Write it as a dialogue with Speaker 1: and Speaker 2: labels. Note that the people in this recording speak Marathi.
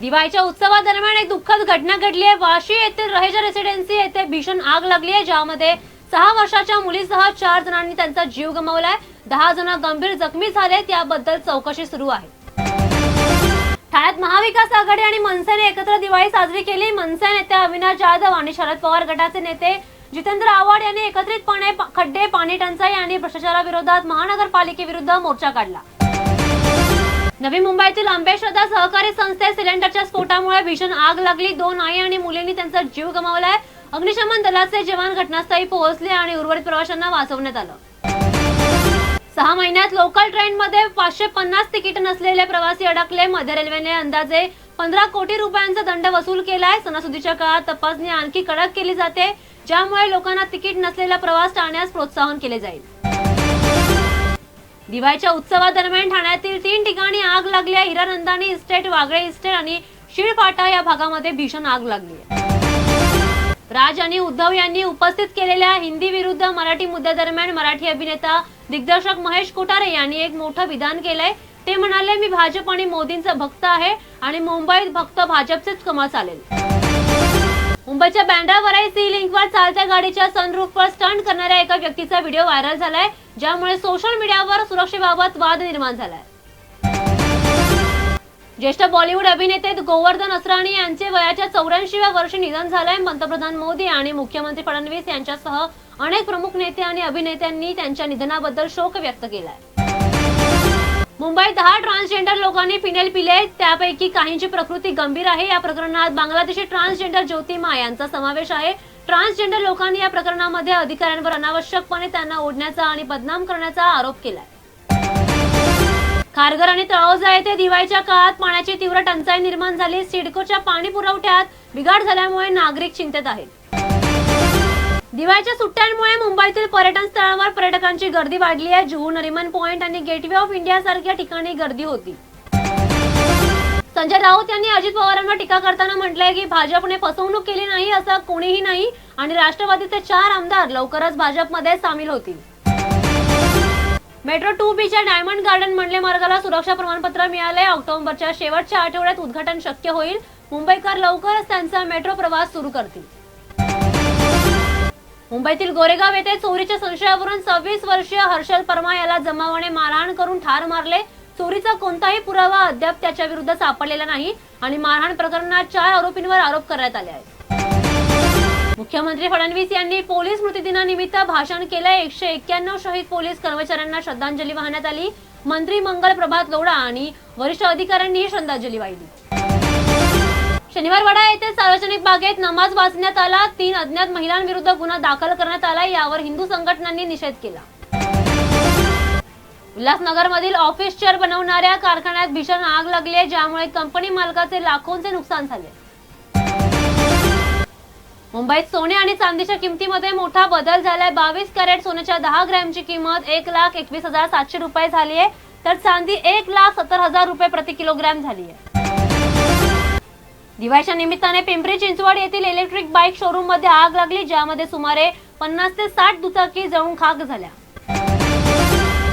Speaker 1: दिवाळीच्या उत्सवादरम्यान एक दुःखद घटना घडली आहे. वाशी येथील रहेजा रेसिडेन्सी येथे भीषण आग लागली आहे ज्यामध्ये सहा वर्षाच्या मुलीसह चार जणांनी त्यांचा जीव गमावलाय दहा जण गंभीर जखमी झाले त्याबद्दल चौकशी सुरू आहे. ठाण्यात महाविकास आघाडी आणि मनसेने एकत्र दिवाळी साजरी केली. मनसे नेते अविनाश जाधव आणि शरद पवार गटाचे नेते जितेंद्र आव्हाड यांनी एकत्रितपणे खड्डे पाणी टंचाई आणि भ्रष्टाचाराविरोधात महानगरपालिकेविरुद्ध मोर्चा काढला. नवी मुंबईतील अंबेश्रद्धा सहकारी संस्थेत सिलेंडरच्या स्फोटामुळे भीषण आग लागली. दोन आई आणि मुलींनी त्यांचा जीव गमावलाय. अग्निशमन दलाचे जवान घटनास्थळी पोहोचले आणि उर्वरित प्रवाशांना वाचवण्यात आलं. सहा महिन्यात लोकल ट्रेन मध्ये पाचशे पन्नास तिकीट नसलेले प्रवासी अडकले. मध्य रेल्वेने अंदाजे पंधरा कोटी रुपयांचा दंड वसूल केलाय. सणासुदीच्या काळात तपासणी आणखी कडक केली जाते ज्यामुळे लोकांना तिकीट नसलेला प्रवास टाळण्यास प्रोत्साहन केले जाईल. दिवाळीच्या उत्सवादरम्यान ठाण्यातील तीन ठिकाणी आग लागली आहे. हिरानंदानी इस्टेट वागळे इस्टेट आणि शिळफाटा या भागामध्ये भीषण आग लागली राज आणि उद्धव यांनी उपस्थित केलेल्या हिंदी विरुद्ध मराठी मुद्द्यादरम्यान मराठी अभिनेता दिग्दर्शक महेश कोठारे यांनी एक मोठं विधान केलंय. ते म्हणाले मी भाजप आणि मोदींचा भक्त आहे आणि मुंबईत भक्त भाजपचेच कमळ चालेल. मुंबईच्या बँड्रावरही सी लिंकवर चालत्या गाडीच्या सनरूफवर स्टंट करणाऱ्या एका व्यक्तीचा व्हिडिओ व्हायरल झालाय ज्यामुळे सोशल मीडियावर सुरक्षेबाबत वाद निर्माण झालाय. ज्येष्ठ बॉलिवूड अभिनेते गोवर्धन असराणी यांचे वयाच्या चौऱ्याऐंशीव्या वर्षी निधन झालंय. पंतप्रधान मोदी आणि मुख्यमंत्री फडणवीस यांच्यासह अनेक प्रमुख नेते आणि अभिनेत्यांनी त्यांच्या निधनाबद्दल शोक व्यक्त केलाय. मुंबईत दहा ट्रान्सजेंडर लोकांनी फिनेल पिले. त्यापैकी काहींची प्रकृती गंभीर आहे. या प्रकरणात बांगलादेशी ट्रान्सजेंडर ज्योतिमा यांचा समावेश आहे. ट्रान्सजेंडर लोकांनी या प्रकरणामध्ये अधिकाऱ्यांवर अनावश्यकपणे त्यांना ओढण्याचा आणि बदनाम करण्याचा आरोप केलाय. खारघर आणि तळोजा येथे दिवाळीच्या काळात पाण्याची तीव्र टंचाई निर्माण झाली. सिडकोच्या पाणी पुरवठ्यात बिघाड झाल्यामुळे नागरिक चिंतेत आहेत. दिवाळीच्या सुट्ट्यांमुळे मुंबईतील पर्यटन स्थळांवर पर्यटकांची गर्दी वाढली आहे. जुहू नरिमन पॉइंट आणि गेटवे ऑफ इंडिया सारख्या ठिकाणी गर्दी होती. संजय राऊत यांनी अजित पवारांवर टीका करताना म्हटलंय की भाजपने फसवणूक केली नाही असं कोणीही नाही आणि राष्ट्रवादीचे चार आमदार लवकरच भाजपमध्ये सामील होतील. मेट्रो टू बीच्या डायमंड गार्डन मंडले मार्गाला सुरक्षा प्रमाणपत्र मिळाले. ऑक्टोबरच्या शेवटच्या आठवड्यात उद्घाटन शक्य होईल. मुंबईकर लवकरच त्यांचा मेट्रो प्रवास सुरू करतील. मुंबईतील गोरेगाव येथे चोरीच्या संशयावरून सव्वीस वर्षीय हर्षल परमा याला जमावाने मारहाण करून ठार मारले. चोरीचा कोणताही पुरावा अद्याप त्याच्या विरुद्ध सापडलेला नाही आणि मारहाण प्रकरणात चार आरोपींवर आरोप करण्यात आले आहेत. मुख्यमंत्री फडणवीस यांनी पोलीस स्मृतिदिनानिमित्त भाषण केलं एकशे एक्क्याण्णव शहीद पोलीस कर्मचाऱ्यांना श्रद्धांजली वाहण्यात आली. मंत्री मंगल प्रभात लोढा आणि वरिष्ठ अधिकाऱ्यांनीही श्रद्धांजली वाहिली. शनिवारवाडा येथे सार्वजनिक बागेत नमाज वाचण्यात आला. तीन अज्ञात महिलांविरुद्ध गुन्हा दाखल करण्यात आला. यावर हिंदू संघटनांनी निषेध केला. उल्हासनगरमधील ऑफिस चेअर बनवणाऱ्या कारखान्यात भीषण आग लागली आहे ज्यामुळे कंपनी मालकाचे लाखोंचे नुकसान झाले. मुंबईत सोने आणि चांदीच्या किमतीमध्ये मोठा बदल झालाय. बावीस कॅरेट सोन्याच्या दहा ग्रॅमची किंमत एक लाख एकवीस हजार सातशे रुपये झाली आहे तर चांदी एक लाख सत्तर हजार रुपये प्रति किलोग्रॅम झाली आहे दिवाळीच्या निमित्ताने पिंपरी चिंचवड येथील इलेक्ट्रिक बाईक शोरूममध्ये आग लागली ज्यामध्ये सुमारे पन्नास ते साठ दुचाकी जळून खाक झाल्या.